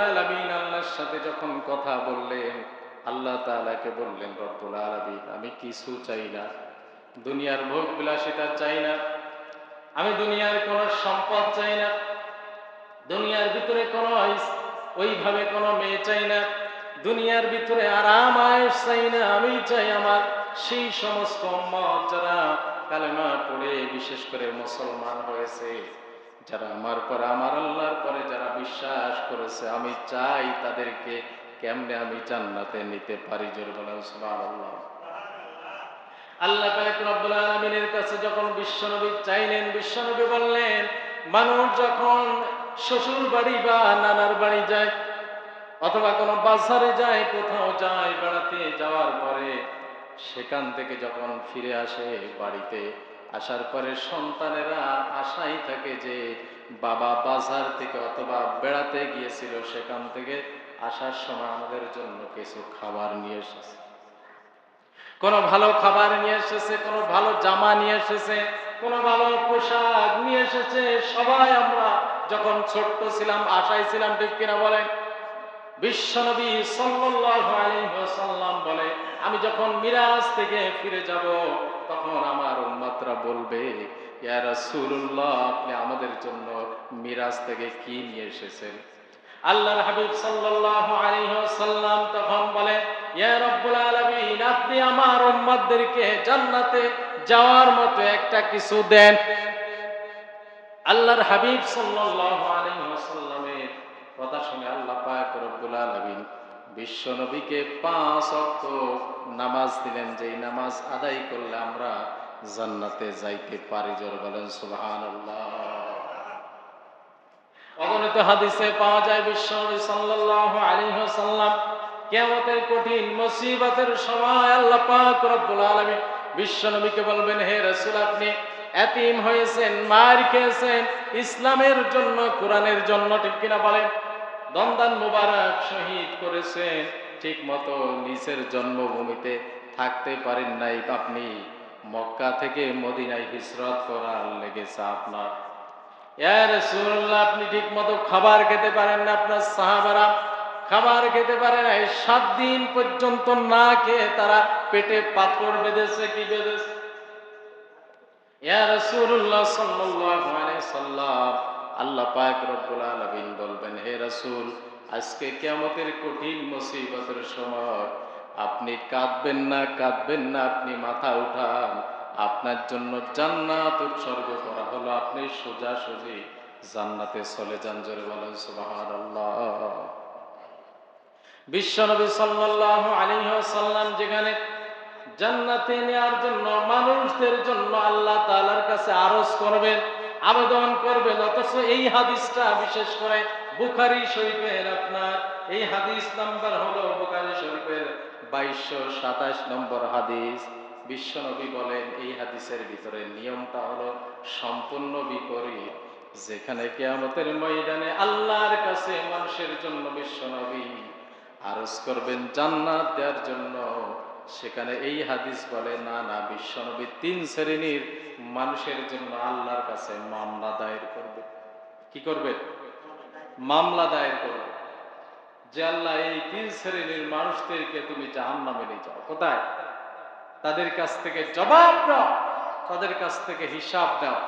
রব্বুল আল্লাহর সাথে যখন কথা বললেন, আল্লাহ তাআলাকে বললেন, রব্বুল আলামিন, আমি কিছু চাই না। দুনিয়ার ভোগ বিলাসিতা চাই না। আমি দুনিয়ার কোনো সম্পদ চাই না। দুনিয়ার ভিতরে কোনো ওইভাবে কোনো মেয়ে চাই না। দুনিয়ার ভিতরে আরাম আয়েস চাই না। আমি চাই আমার সেই সমস্ত উম্মত যারা কালেমা পড়ে, বিশেষ করে মুসলমান হয়েছে। যারা আমার পরে, আমার আল্লাহর পরে যারা বিশ্বাস করেছে, আমি চাই তাদেরকে কেমনে আমি জান্নাতে নিতে পারি? জোর বলেন, সুবহানাল্লাহ। আল্লাহ পাক রব্বুল আলামিনের কাছে যখন বিশ্বনবী চাইলেন, বিশ্বনবী বললেন, মানুষ যখন শ্বশুর বাড়ি বা নানার বাড়ি যায় অথবা কোনো বাজারে যায়, কোথাও যায় বেড়াতে যাওয়ার পরে সেখান থেকে যখন ফিরে আসে বাড়িতে আসার পরে সন্তানেরা আশাই থাকে যে বাবা বাজার থেকে অথবা বেড়াতে গিয়েছিল সেখান থেকে আসার সময় আমাদের জন্য কিছু খাবার নিয়ে এসেছে। কোনো ভালো খাবার নিয়ে এসেছে, কোনো ভালো জামা নিয়ে এসেছে, কোনো ভালো পোশাক নিয়ে এসেছে। সবাই আমরা যখন ছোট্ট ছিলাম, আশায় ছিলাম, ঠিক কিনা বলেন? বিশ্বনবী সাল্লাল্লাহু আলাইহি ওয়াসাল্লাম বলে আমি যখন মিরাজ থেকে ফিরে যাব, তখন আমার উম্মতরা বলবে আপনি আমাদের জন্য মিরাজ থেকে কি নিয়ে এসেছেন? আল্লাহর হাবিব সাল্লাল্লাহু আলাইহি তখন বলেন আপনি আমার জান্নাতে যাওয়ার মতো একটা কিছু দেন। আল্লাহর হাবিব সাল্লাল্লাহু আলাইহি কথা শুনে আল্লাহ পাক রব্বুল আলামিন বিশ্ব নবীকে পাঁচ ওয়াক্ত নামাজ দিলেন যে নামাজ আদায় করলে আমরা জান্নাতে যাইতে পারি। জোর বলেন, সুবহানাল্লাহ। অগণিত হাদিসে পাওয়া যায় ওয়াসাল্লাম কিয়ামতের কঠিন মুসিবতের সময় আল্লাহ পাক রব্বুল নবীকে বলবেন, হে রাসূল, আপনি এতিম হয়েছেন, মার খেয়েছেন, ইসলামের জন্য, কোরআনের জন্য, ঠিক কিনা বলেন? দন্দান মুবারক শহীদ করেছেন, ঠিক মতো নিজের জন্মভূমিতে থাকতে পারেন নাই আপনি। মক্কা থেকে মদিনায় হিজরত করার লেগেছে আপনার। আপনি ঠিক মতো খাবার খেতে পারেন না আপনার সাহাবারা। খাবার খেতে পারে না সাত দিন পর্যন্ত না খেয়ে তারা পেটে পাথর বেঁধেছে, কি বেঁধেছে? ইয়া আলাইহি সাল্লাম আল্লাহ পাক রব্বুল আলামিন বলবেন, হে রাসূল, আজকে কিয়ামতের কঠিন মুসিবতের সময় আপনি কাঁদবেন না কাঁদবেন না, আপনি মাথা উঠান। আপনার জন্য জান্নাত উৎসর্গ করা হলো। আপনি সোজা সুজি জান্নাতে চলে যান, জোরে বলেন, সুবহানাল্লাহ। বিশ্বনবী সাল্লাল্লাহু আলাইহি ওয়াসাল্লাম যেখানে জান্নাতে নেওয়ার জন্য, মানুষদের জন্য আল্লাহ তালার কাছে আরজ করবেন আবেদন করবেন, অথচ এই হাদিসটা বিশেষ করে বুখারী শরীফের আপনার। এই হাদিস নাম্বার হলো বুখারী শরীফের বাইশশো সাতাশ নম্বর হাদিস। বিশ্বনবী বলেন, এই হাদিসের ভিতরে নিয়মটা হলো সম্পূর্ণ বিপরীত। যেখানে কেয়ামতের ময়দানে আল্লাহর কাছে মানুষের জন্য বিশ্বনবী আরজ করবেন জান্নাত দেওয়ার জন্য। সেখানে এই হাদিস বলে, না না, বিশ্বনবী তিন শ্রেণির মানুষের জন্য আল্লাহর কাছে মামলা দায়ের করবে। কি করবে? মামলা দায়ের করবে। যে আল্লাহ এই তিন শ্রেণির মানুষদেরকে তুমি জাহান নামে নিয়ে যাও, কোথায়? তাদের কাছ থেকে জবাব দাও, তাদের কাছ থেকে হিসাব দাও,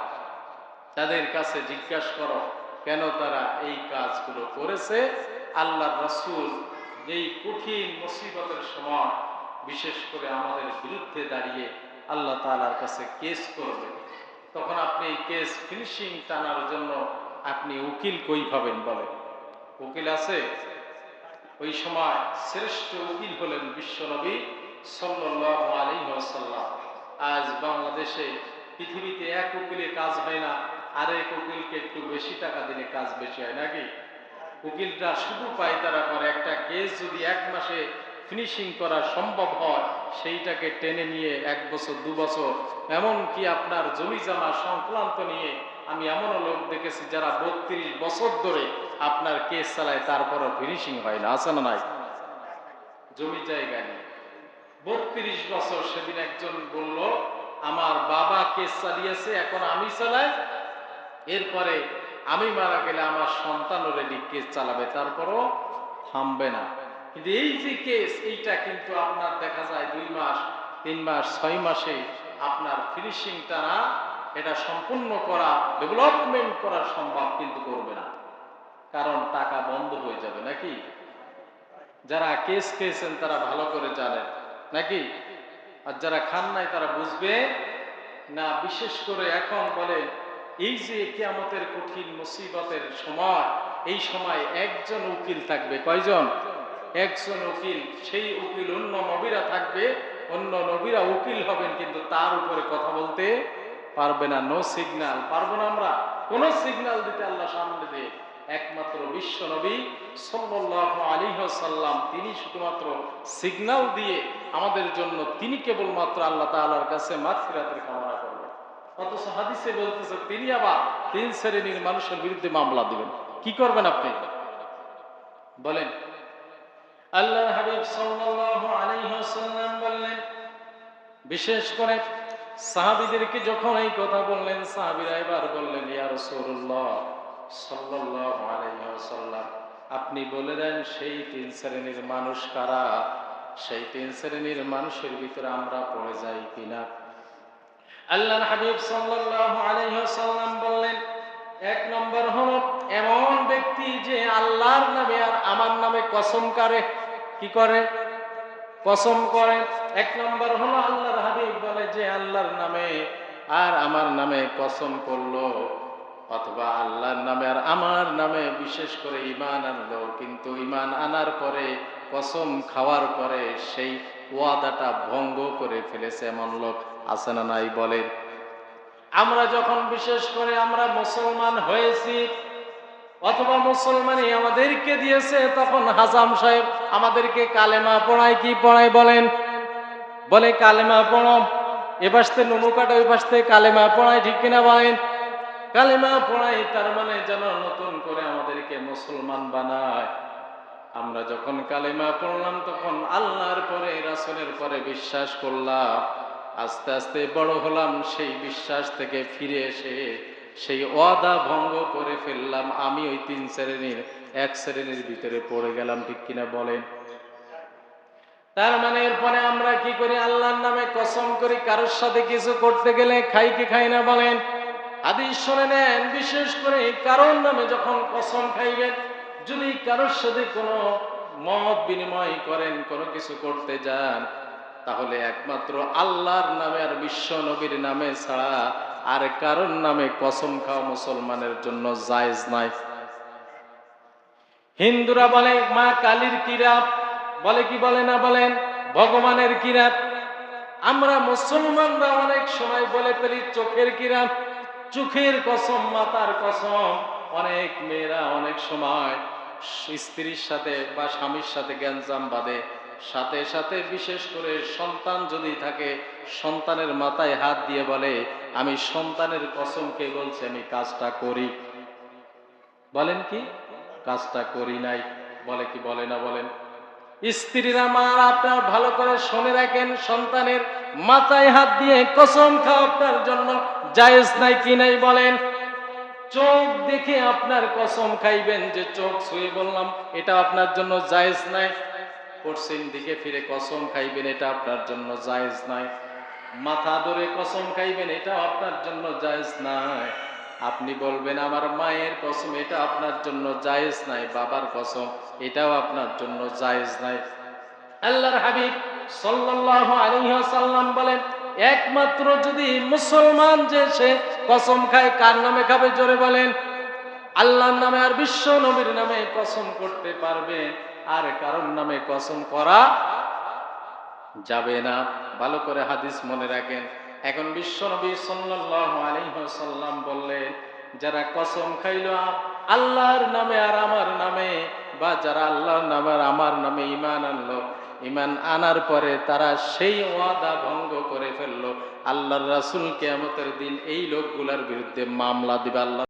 তাদের কাছে জিজ্ঞাসা করো, কেন তারা এই কাজগুলো করেছে? আল্লাহ রাসূল এই কঠিন মুসিবতের সময় বিশেষ করে আমাদের বিরুদ্ধে দাঁড়িয়ে আল্লাহ তাআলার কাছে কেস করবে। তখন আপনি কেস ফিনিশিং টানার জন্য আপনি উকিল কই পাবেন বলেন? উকিল আছে? ওই সময় শ্রেষ্ঠ উকিল হলেন বিশ্বনবী ওয়াসাল্লাম। আজ বাংলাদেশে পৃথিবীতে এক উকিলে কাজ হয় না, আরেক উকিলকে একটু বেশি টাকা দিলে কাজ বেশি হয় নাকি? উকিলরা শুধু পায় তারা করে, একটা কেস যদি এক মাসে ফিনিশিং করা সম্ভব হয়, সেইটাকে টেনে নিয়ে এক বছর, দু বছর। এমনকি আপনার জমি জমা সংক্রান্ত নিয়ে আমি এমনও লোক দেখেছি যারা বত্রিশ বছর ধরে আপনার কেস চালায়, তারপরও ফিনিশিং হয় না। আছে না নাই? জমি জায়গা নিয়ে বত্রিশ বছর সেদিন একজন বলল, আমার বাবা কেস চালিয়েছে, এখন আমি চালাই। এরপরে আমি মারা গেলে আমার সন্তান অলরেডি কেস চালাবে, তারপরও থামবে না। কিন্তু এই যে কেস এইটা কিন্তু আপনার দেখা যায় দুই মাস, তিন মাস, ছয় মাসে আপনার ফিনিশিংটা না, এটা সম্পূর্ণ করা ডেভেলপমেন্ট করা সম্ভব কিন্তু করবে না। কারণ টাকা বন্ধ হয়ে যাবে, নাকি? যারা কেস খেয়েছেন তারা ভালো করে জানেন, নাকি? আর যারা খান নাই তারা বুঝবে, না, বিশেষ করে এখন বলে এই যে কিয়ামতের কঠিন মুসিবতের সময়, এই সময় একজন উকিল থাকবে, কয়জন? একজন উকিল, সেই উকিল অন্য নবীরা থাকবে, অন্য নবীরা উকিল হবেন, কিন্তু তার উপরে কথা বলতে পারবে না। নো সিগন্যাল পারব না আমরা। কোন সিগন্যাল দিতে আল্লাহ সামনে দিয়ে একমাত্র বিশ্ব নবী ওয়াসাল্লাম, তিনি শুধুমাত্র সিগন্যাল দিয়ে আমাদের জন্য তিনি কেবলমাত্র আল্লাহ তাআলার কাছে মাগফিরাতের কামনা করবেন। অথচ হাদিসে বলতেছে, তিনি আবার তিন শ্রেণির মানুষের বিরুদ্ধে মামলা দিবেন। কি করবেন আপনি? বলেন। আল্লাহ হাবিব সাল্লাল্লাহু আলাইহি ওয়াসাল্লাম বললেন, বিশেষ করে সাহাবীদেরকে যখন এই কথা বললেন, সাহাবীরা এবার বললেন, ইয়া রাসূলুল্লাহ সাল্লাল্লাহু আলাইহি ওয়াসাল্লাম, আপনি বলে দেন সেই তিন শ্রেণির মানুষ কারা? সেই তিন শ্রেণির মানুষের ভিতরে আমরা পড়ে যাই কিনা? আল্লাহর হাবিব সাল্লাল্লাহু আলাইহি ওয়াসাল্লাম বললেন, এক নম্বর হলো, এমন ব্যক্তি যে আল্লাহর নামে আর আমার নামে কসম করে কি করে? কসম করে। এক নম্বর হলো আল্লাহর হাবিব বলে যে, আল্লাহর নামে আর আমার নামে কসম করল। অথবা আল্লাহর নামে আর আমার নামে বিশেষ করে ইমান আনলো। কিন্তু ইমান আনার পরে, কসম খাওয়ার পরে সেই ওয়াদাটা ভঙ্গ করে ফেলেছে এমন লোক আছে না নাই বলেন? আমরা যখন বিশেষ করে আমরা মুসলমান হয়েছি অথবা মুসলমানই আমাদেরকে দিয়েছে, তখন হাজাম সাহেব আমাদেরকে কালেমা পড়ায় কি পড়ায় বলেন? বলে, কালেমা পড়ো। এ পাশতে নুনু কাটা, ওই পাশতে কালেমা পড়ায়, ঠিক কিনা বলেন? কালেমা পড়াই তার মানে যেন নতুন করে আমাদেরকে মুসলমান বানায়। আমরা যখন কালেমা পড়লাম, তখন আল্লাহর পরে, রাসূলের পরে বিশ্বাস করলাম। আস্তে আস্তে বড় হলাম, সেই বিশ্বাস থেকে ফিরে এসে সেই ওয়াদা ভঙ্গ করে ফেললাম। আমি ওই তিন শ্রেণির, এক শ্রেণির ভিতরে পড়ে গেলাম, ঠিক কিনা বলেন? তার মানে এরপরে আমরা কি করি? আল্লাহর নামে কসম করি, কারোর সাথে কিছু করতে গেলে খাই কি খাই না বলেন? হাদিস শুনে নেন, বিশেষ করে কারোর নামে যখন কসম খাইবেন, যদি কারোর সাথে কোনো মত বিনিময় করেন, কোনো কিছু করতে যান তাহলে একমাত্র আল্লাহর নামে আর বিশ্ব নবীর নামে ছাড়া আর কারোর নামে কসম খাওয়া মুসলমানের জন্য জায়েজ নাই। হিন্দুরা বলে, মা কালীর কিরাত। বলে কি বলে না বলেন ভগবানের কিরাত। আমরা মুসলমানরা অনেক সময় বলে ফেলি, চোখের কিরাত, চোখের কসম, মাতার কসম। অনেক মেয়েরা অনেক সময় স্ত্রীর সাথে বা স্বামীর সাথে গ্যাঞ্জাম বাঁধে। সাথে সাথে বিশেষ করে সন্তান যদি থাকে, সন্তানের মাথায় হাত দিয়ে বলে, আমি সন্তানের কসমকে বলছি, আমি কাজটা করি। বলেন কি? কাজটা করি নাই। বলে কি, বলে না, বলেন। স্ত্রীরা মা আপনার ভালো করে শুনে রাখেন, সন্তানের মাথায় হাত দিয়ে কসম খাওয়া আপনার জন্য জায়েজ নাই কি নাই বলেন। চোখ দেখে আপনার কসম খাইবেন যে চোখ ছুঁয়ে বললাম, এটা আপনার জন্য জায়েজ নাই। পশ্চিম দিকে ফিরে কসম খাইবেন, এটা আপনার জন্য জায়েজ নাই। মাথা ধরে কসম খাইবেন এটা আপনার জন্য জায়েজ নাই। আপনি বলবেন, আমার মায়ের কসম, এটা আপনার জন্য জায়েজ নাই। বাবার কসম, এটাও আপনার জন্য জায়েজ নাই। আল্লাহর হাবিব সাল্লাল্লাহু আলাইহি ওয়াসাল্লাম বলেন, একমাত্র যদি মুসলমান যে সে কসম খায়, কার নামে খাবে? জোরে বলেন, আল্লাহর নামে আর বিশ্ব নবীর নামে কসম করতে পারবে। আর কারোর নামে কসম করা যাবে না। ভালো করে হাদিস মনে রাখেন। এখন বিশ্ব নবী ওয়াসাল্লাম বললেন, যারা কসম খাইলো আল্লাহর নামে আর আমার নামে, বা যারা আল্লাহর নামে আর আমার নামে ইমান আনলো ইমান আনার পরে তারা সেই ওয়াদা ভঙ্গ করে ফেলল। আল্লাহর রাসুল কিয়ামতের দিন এই লোকগুলার বিরুদ্ধে মামলা দিবে আল্লাহ